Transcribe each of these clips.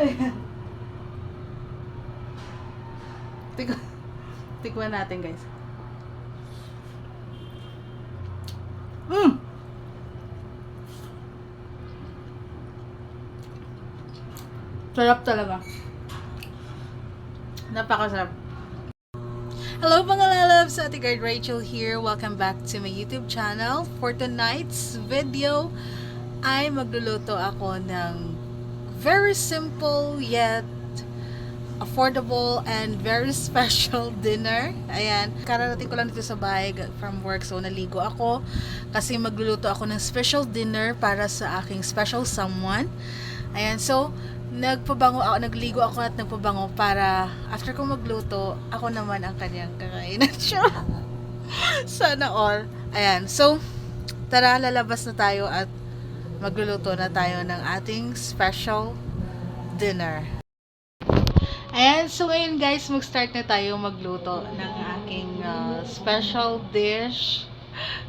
Ayan. Tik tikman natin guys. Mm! Sarap talaga. Napakasarap. Hello mga lalabs! Ate Guard Rachel here. Welcome back to my YouTube channel. For tonight's video, ay magluluto ako ng very simple yet affordable and very special dinner. Ayan. Kararating ko lang dito sa bahay from work. So, naligo ako kasi magluluto ako ng special dinner para sa aking special someone. Ayan. So, nagpabango ako, nagligo ako at nagpabango para after ko magluto, ako naman ang kanyang kakainan siya. Sana all. Ayan. So, tara, lalabas na tayo at magluluto na tayo ng ating special dinner. Ayan, so ngayon guys, mag-start na tayo magluto ng aking uh, special dish,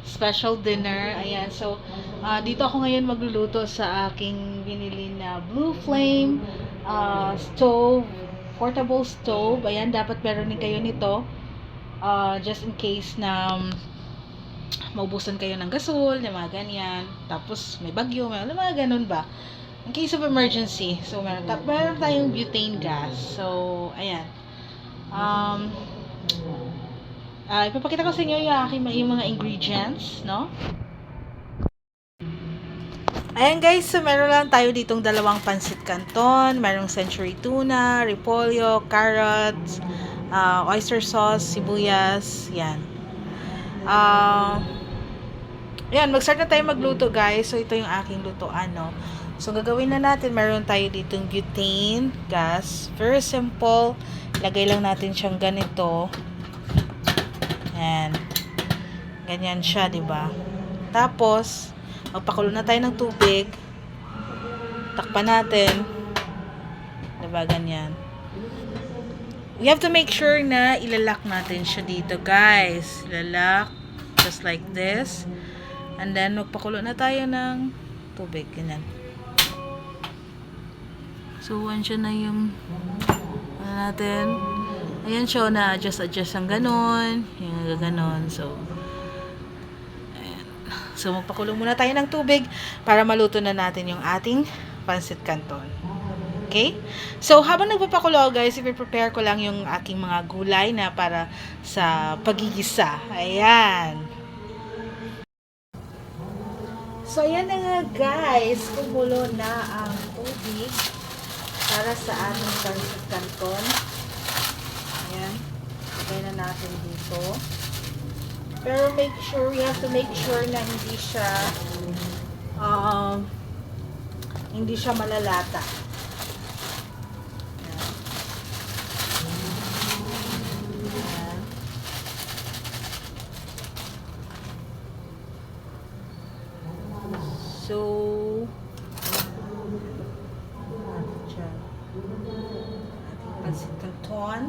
special dinner. Ayan, so uh, dito ako ngayon magluluto sa aking binili na Blue Flame uh, stove, portable stove. Ayan, dapat meron din kayo nito uh, just in case na um, maubusan kayo ng gasol, na mga ganyan. Tapos may bagyo, may mga ganun ba. In case of emergency. So, meron, ta- meron tayong butane gas. So, ayan. Um, ah ipapakita ko sa inyo yung aking yung mga ingredients, no? Ayan guys, so meron lang tayo ditong dalawang pansit canton, merong century tuna, repolyo, carrots, ah, oyster sauce, sibuyas, yan. Ah, yan, mag-start na tayo magluto guys. So, ito yung aking lutoan, no? So, gagawin na natin, meron tayo ditong butane gas. Very simple. Lagay lang natin siyang ganito. Yan. Ganyan siya, di ba? Tapos, magpakulo na tayo ng tubig. Takpan natin. Di ba? Ganyan. We have to make sure na ilalak natin siya dito, guys. Ilalak. Just like this. And then, magpakulo na tayo ng tubig. Ganyan. So, andyan na yung ano natin. Ayan siya na adjust adjust ang ganon. Yung ganon. So, ayan. So, magpakulo muna tayo ng tubig para maluto na natin yung ating pancit canton. Okay? So, habang nagpapakulo guys, i-prepare ko lang yung aking mga gulay na para sa pagigisa. Ayan. So, ayan na nga guys. Kumulo na ang tubig para sa ating pancit canton. Ayan. Lagay na natin dito. Pero make sure, we have to make sure na hindi siya um, hindi siya malalata. Ayan. Ayan. So, pansit canton.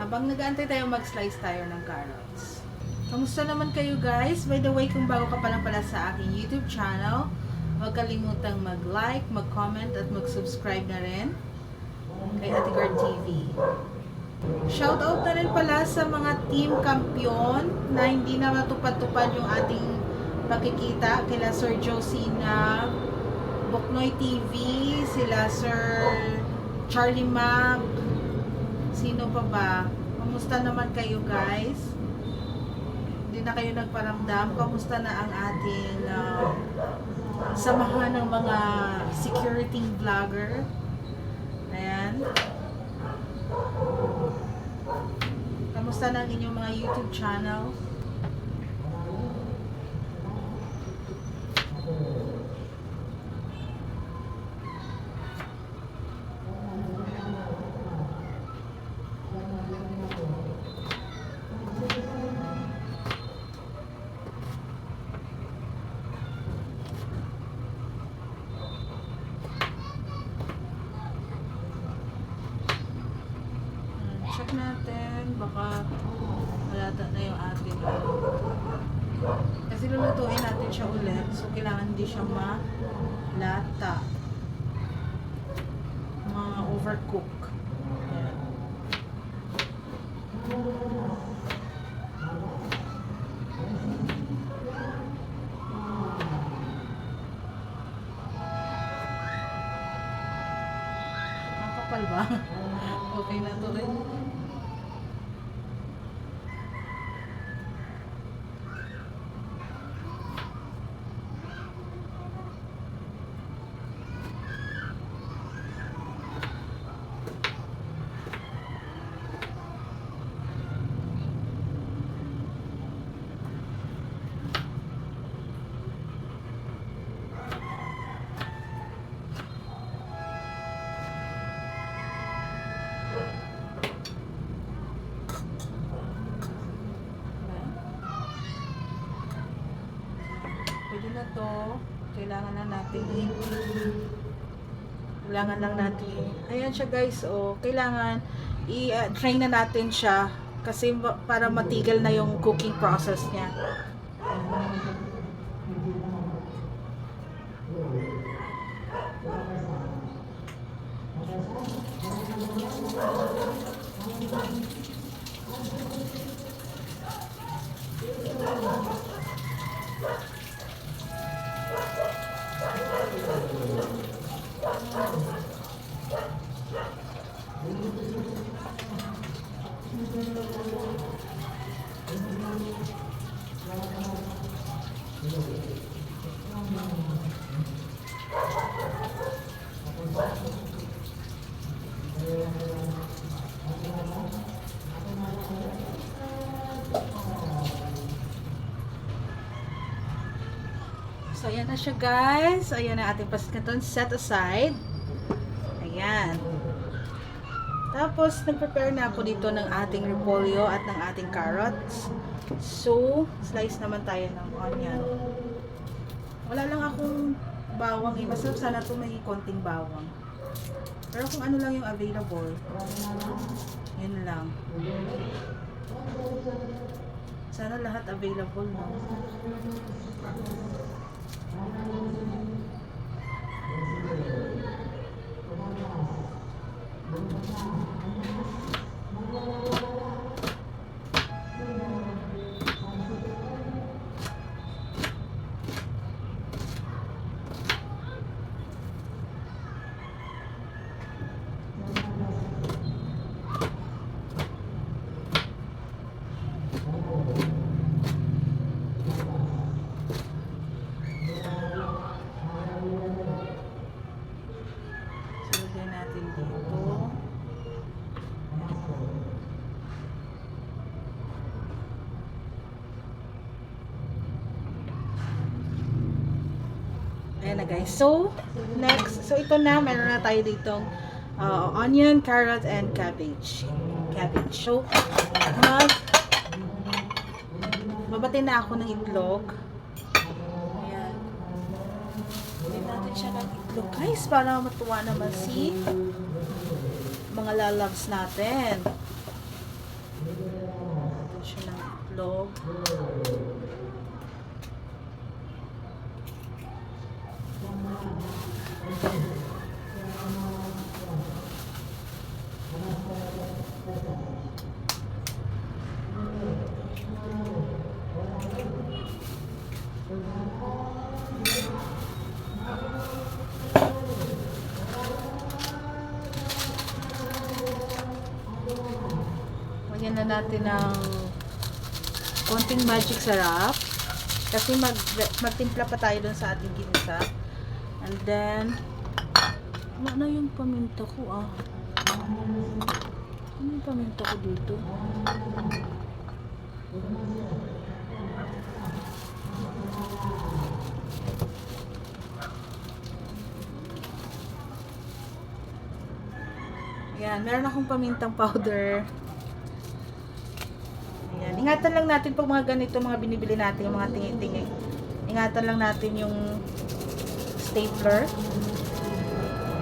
Habang nag-aantay tayo, mag-slice tayo ng carrots. Kamusta naman kayo guys? By the way, kung bago ka pa lang pala sa aking YouTube channel, huwag kalimutang mag-like, mag-comment, at mag-subscribe na rin kay Ate Guard TV. Shoutout na rin pala sa mga team kampiyon na hindi na matupad-tupad yung ating pakikita kila Sir Josina, Boknoy TV, sila Sir Charlie Mac, sino pa ba? Kamusta naman kayo guys? Hindi na kayo nagparamdam? Kamusta na ang ating uh, samahan ng mga security vlogger? Ayan. Kamusta ang inyong mga YouTube channel? Baka wala Lata na yung ating ano. Kasi lulutuin natin siya ulit. So, kailangan hindi siya malata. Mga natin Kailangan lang natin. Ayan siya guys. Oh, kailangan i-train na natin siya kasi para matigil na yung cooking process niya. So, ayan na siya guys. Ayan na ating paskaton set aside. Ayan. Tapos, nag-prepare na ako dito ng ating repolyo at ng ating carrots. So, slice naman tayo ng onion. Wala lang akong bawang eh. Masarap sana ito may konting bawang. Pero kung ano lang yung available, yun lang. Sana lahat available, no? So, lagyan natin dito. Ayan na guys. So, next. So, ito na. Meron na tayo ditong uh, onion, carrot, and cabbage. Cabbage. So, mag babati na ako ng itlog. Ayan. Bigyan natin siya ng itlog. Guys, para matuwa naman si mga lalabs natin. Ito siya ng itlog. Natin ng konting magic sarap. Kasi mag, magtimpla pa tayo dun sa ating ginisa. And then, wala na yung paminta ko ah. Ano yung paminta ko dito? Ayan, meron akong pamintang powder. Ingatan lang natin pag mga ganito, mga binibili natin, yung mga tingi-tingi. Ingatan lang natin yung stapler.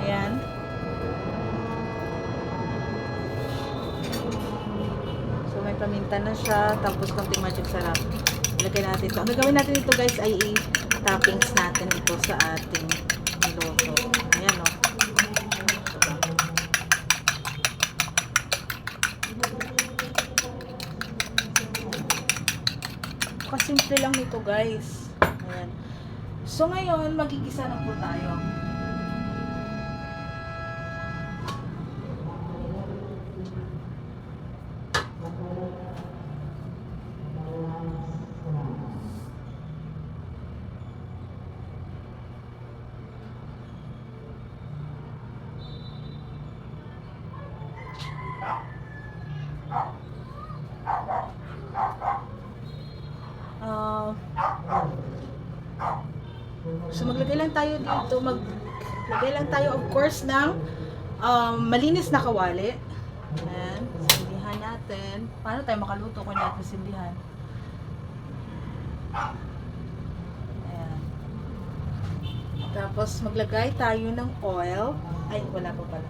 Ayan. So, may paminta na siya, tapos konting magic sarap. Ilagay natin ito. Ang gagawin natin ito guys ay i-toppings natin ito sa ating niloto. Ayan o. Kasimple lang nito guys. Ayan. So ngayon, magigisa na po tayo. Course ng um, malinis na kawali. Ayan, sindihan natin. Paano tayo makaluto kung natin sindihan? Ayan. Tapos maglagay tayo ng oil. Ay, wala pa pala.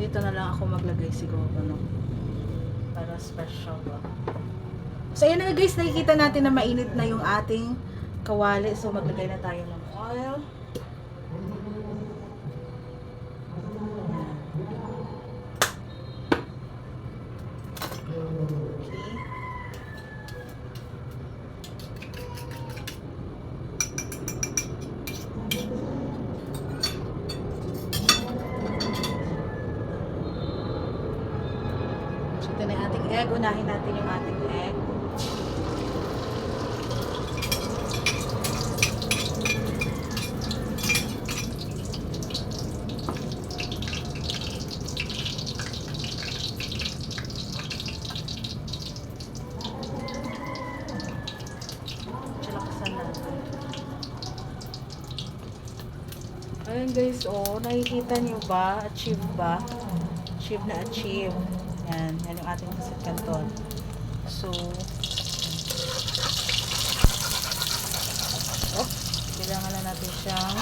Dito na lang ako maglagay siguro, no? Para special ba? So, ayan na guys, nakikita natin na mainit na yung ating kawali. So, maglagay na tayo ng oil. Okay. So, ito na yung ating egg. Unahin natin yung ating egg. Chalakasan natin. Ayun guys, oh, nakikita niyo ba? Achieve ba? Achieve na achieve. Yan, yan yung ating kasit canton. So, oh, kailangan na natin siyang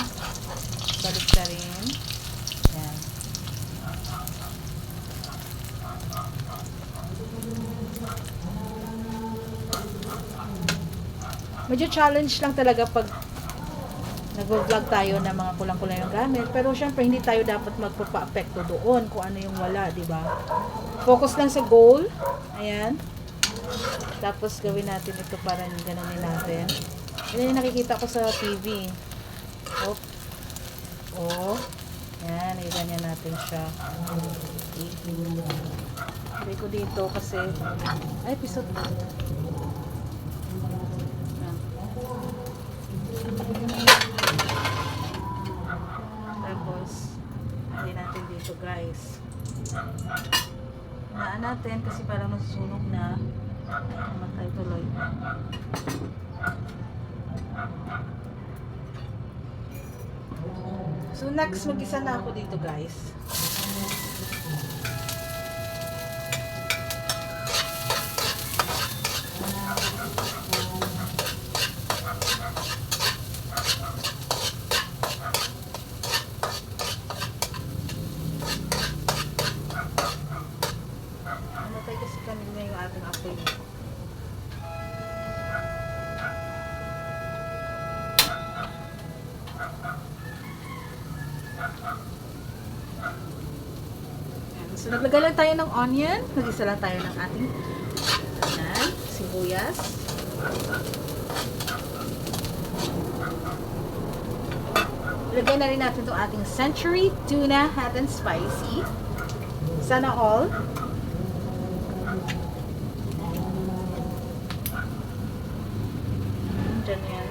balik na rin. Yan. Medyo challenge lang talaga pag nag-vlog tayo ng mga kulang-kulang yung gamit. Pero syempre, hindi tayo dapat magpapa-apekto doon kung ano yung wala, di ba? Focus lang sa goal. Ayan. Tapos gawin natin ito para ganonin natin. Yan yung nakikita ko sa TV. Oh. Oh. Yan, ganyan natin siya. Sabi ko dito kasi ay episode Yan. Tapos, hindi natin dito guys. Naan natin kasi parang nasusunog na. Namatay tuloy. So next, mag-isa na ako dito guys. Ayan. So, naglagay lang tayo ng onion. Nag-isa lang tayo ng ating ayan, sibuyas. Lagay na rin natin itong ating Century Tuna Hot and Spicy. Sana all. Diyan na yan.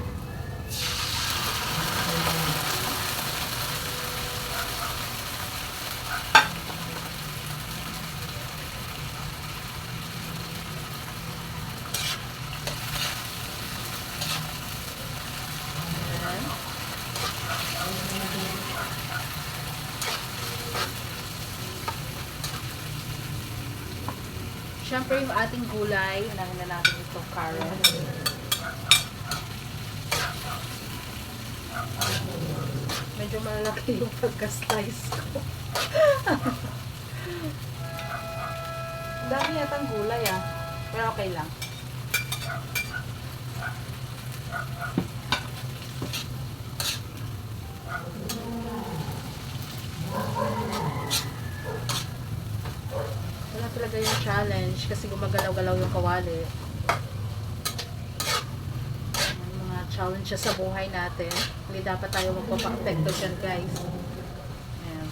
Siyempre yung ating gulay, unahin na natin itong carrot. Medyo malaki yung pagka-slice ko. Dami yatang gulay ah. Pero okay lang. Wala talaga yung challenge kasi gumagalaw-galaw yung kawali. May mga challenge siya sa buhay natin. Hindi dapat tayo magpapa-apekto dyan guys. Ayan.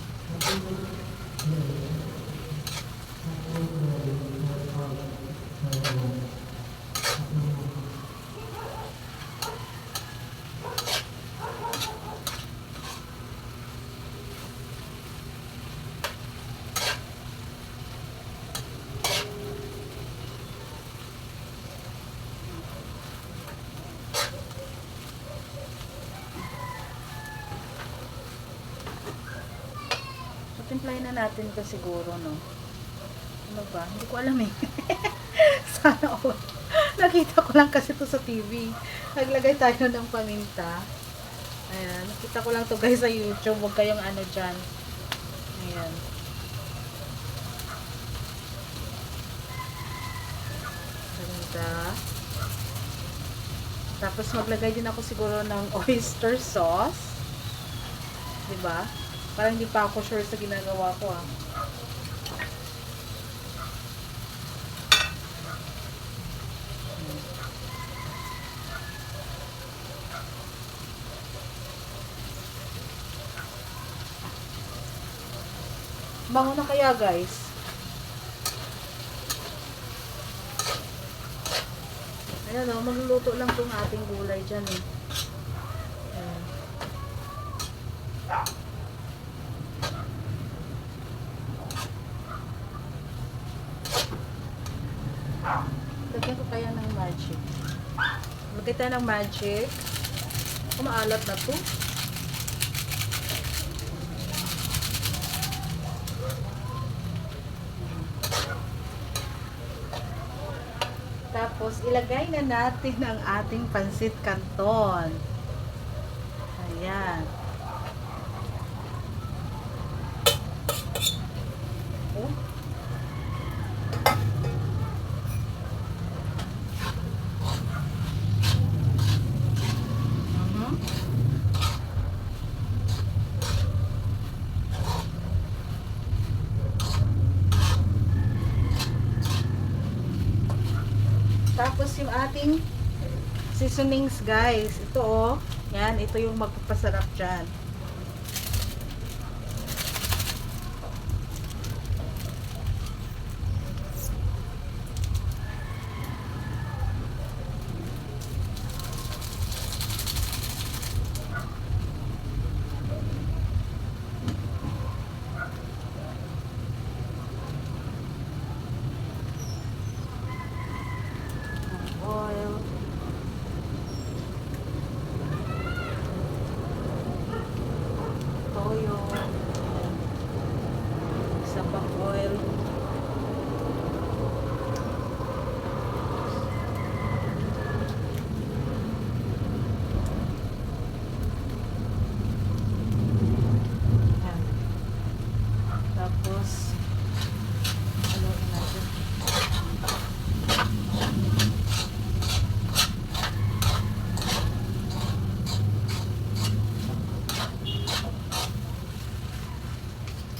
So, timplahin na natin to siguro, no? Ano ba? Hindi ko alam eh. Sana all. Nakita ko lang kasi to sa TV. Naglagay tayo ng paminta. Ayan. Nakita ko lang to guys sa YouTube. Huwag kayong ano dyan. Ayan. Paminta. Tapos maglagay din ako siguro ng oyster sauce. 'Di ba? Parang hindi pa ako sure sa ginagawa ko ah. Bango na kaya guys? Ayan o, magluluto lang tong ating gulay dyan eh. Ayan. Lagyan ko kaya ng magic. Tayo ng magic. Kumaalat na to. Tapos, ilagay na natin ang ating pansit canton. Ayan. Oh. Mhm. Tapos yung ating seasonings guys. Ito oh. Yan, ito yung magpapasarap dyan. Oil. Toyo. Isa pang oil. Yan. Tapos, ano natin?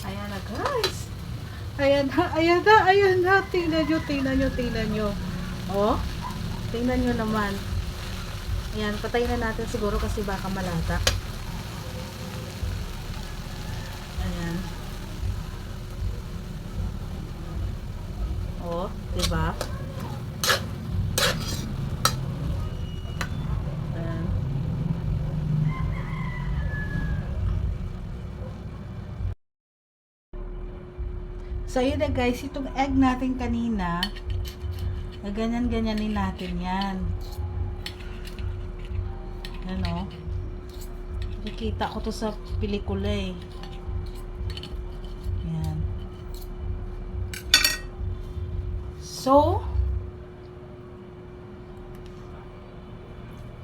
Ayan na guys. Ayan na, ayan na. Tingnan nyo, tingnan nyo, tingnan nyo. Oh, tingnan nyo naman. Ayan, patayin na natin siguro kasi baka malata. Ayan. Oh, diba? Ayan. So, yun na guys, itong egg natin kanina, na ganyan-ganyanin natin yan. Ano? Nakikita ko to sa pelikula eh. Yan. So,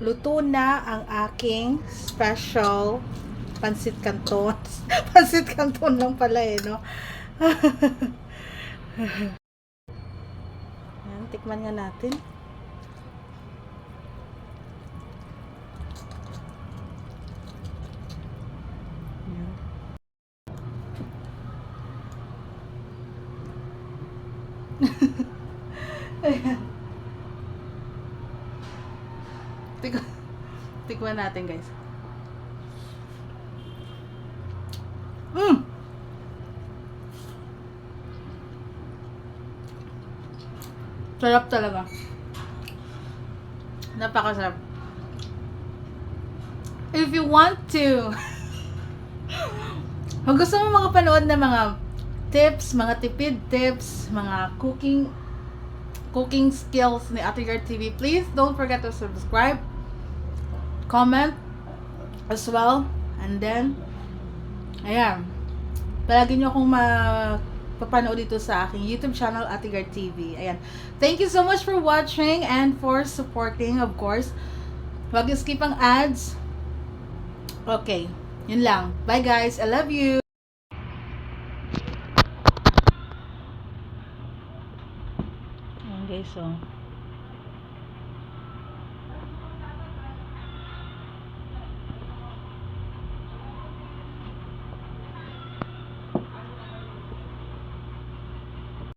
luto na ang aking special pansit canton. pansit canton lang pala eh, no? Ayan, tikman nga natin. Ayan. Ayan. Tik tikman natin, guys. Mm! Sarap talaga. Napakasarap. If you want to, kung gusto mo makapanood ng mga tips, mga tipid tips, mga cooking cooking skills ni Ate Girl TV, please don't forget to subscribe, comment as well, and then, ayan, palagi nyo akong mapapanood dito sa aking YouTube channel, Ate Girl TV. Ayan. Thank you so much for watching and for supporting, of course. Huwag skip ang ads. Okay. Yun lang. Bye guys. I love you. Guys, so.